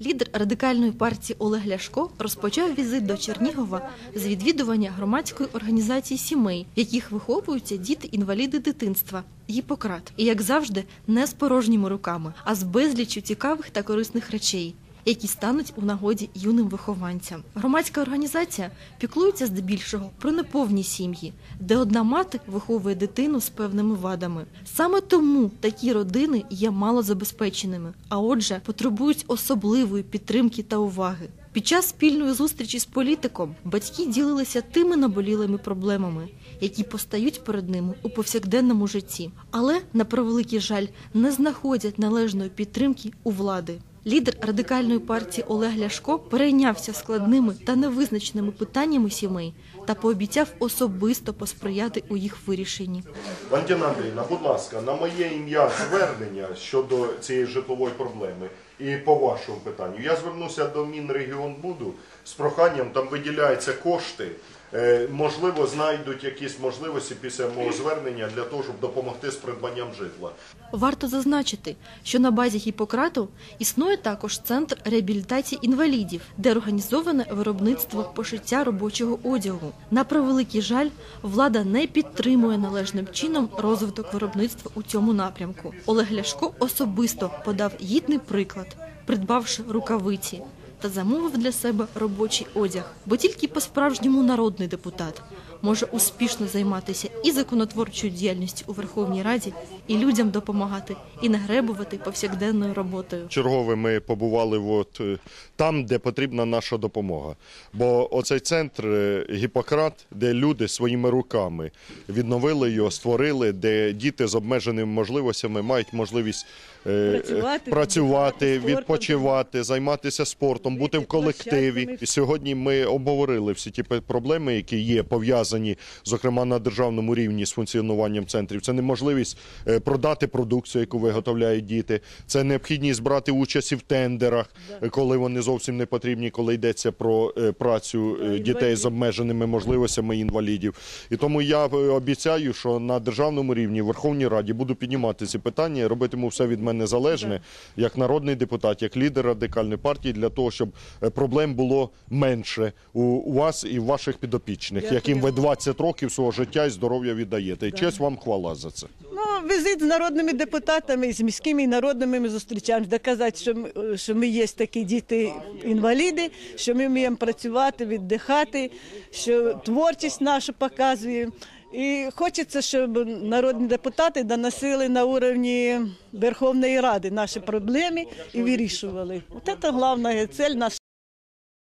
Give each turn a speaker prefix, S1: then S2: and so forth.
S1: Лідер радикальної партії Олег Ляшко розпочав візит до Чернігова з відвідування громадської організації сімей, в яких виховуються діти-інваліди дитинства. Гіппократ. І як завжди, не з порожніми руками, а з безліччю цікавих та корисних речей. Які стануть у нагоді юним вихованцям. Громадська організація піклується здебільшого про неповні сім'ї, де одна мати виховує дитину з певними вадами. Саме тому такі родини є малозабезпеченими, а отже, потребують особливої підтримки та уваги. Під час спільної зустрічі з політиком батьки ділилися тими наболілими проблемами, які постають перед ними у повсякденному житті, але на превеликий жаль не знаходять належної підтримки у влади. Лідер радикальної партії Олег Ляшко перейнявся складними та невизначеними питаннями сімей та пообіцяв особисто посприяти у їх вирішенні.
S2: Валентина Андрійовна, будь ласка, на моє ім'я звернення щодо цієї житлової проблеми і по вашому питанню. Я звернуся до Мінрегіонбуду з проханням, там виділяються кошти. Е, Можливо, знайдуть якісь можливості після мого звернення для того, щоб допомогти з придбанням житла.
S1: Варто зазначити, що на базі Гіппократу існує також центр реабілітації інвалідів, де організоване виробництво пошиття робочого одягу. На превеликий жаль, влада не підтримує належним чином розвиток виробництва у цьому напрямку. Олег Ляшко особисто подав гідний приклад, придбавши рукавиці. Та замовив для себе робочий одяг, бо тільки по-справжньому народний депутат може успішно займатися і законотворчою діяльністю у Верховній Раді, і людям допомагати, і не гребувати повсякденною роботою.
S2: Чергове ми побували от, е, там, де потрібна наша допомога. Бо оцей центр е, Гіппократ, де люди своїми руками відновили його, створили, де діти з обмеженими можливостями мають можливість е,
S3: Працювати,
S2: працювати відпочивати, займатися спортом, бути в колективі. І сьогодні ми обговорили всі ті проблеми, які є пов'язані, зокрема на державному рівні з функціонуванням центрів. Це неможливість е, продати продукцію, яку виготовляють діти. Це необхідність брати участь і в тендерах, е, коли вони зовсім не потрібні, коли йдеться про е, працю дітей з обмеженими можливостями інвалідів. І тому я обіцяю, що на державному рівні в Верховній Раді буду піднімати ці питання, робитиму все від мене залежне, як народний депутат, як лідер радикальної партії, для того, щоб проблем було менше у, вас і ваших підопічних, яким ви 20 років свого життя і здоров'я віддаєте. І честь вам хвала за це.
S3: Ну, візит з народними депутатами, з міськими і народними ми зустрічаємося, доказати, що ми, що ми є такі діти-інваліди, що ми вміємо працювати, віддихати, що творчість нашу показує. І хочеться, щоб народні депутати доносили на уровні Верховної Ради наші проблеми і вирішували. От це головна цель наша.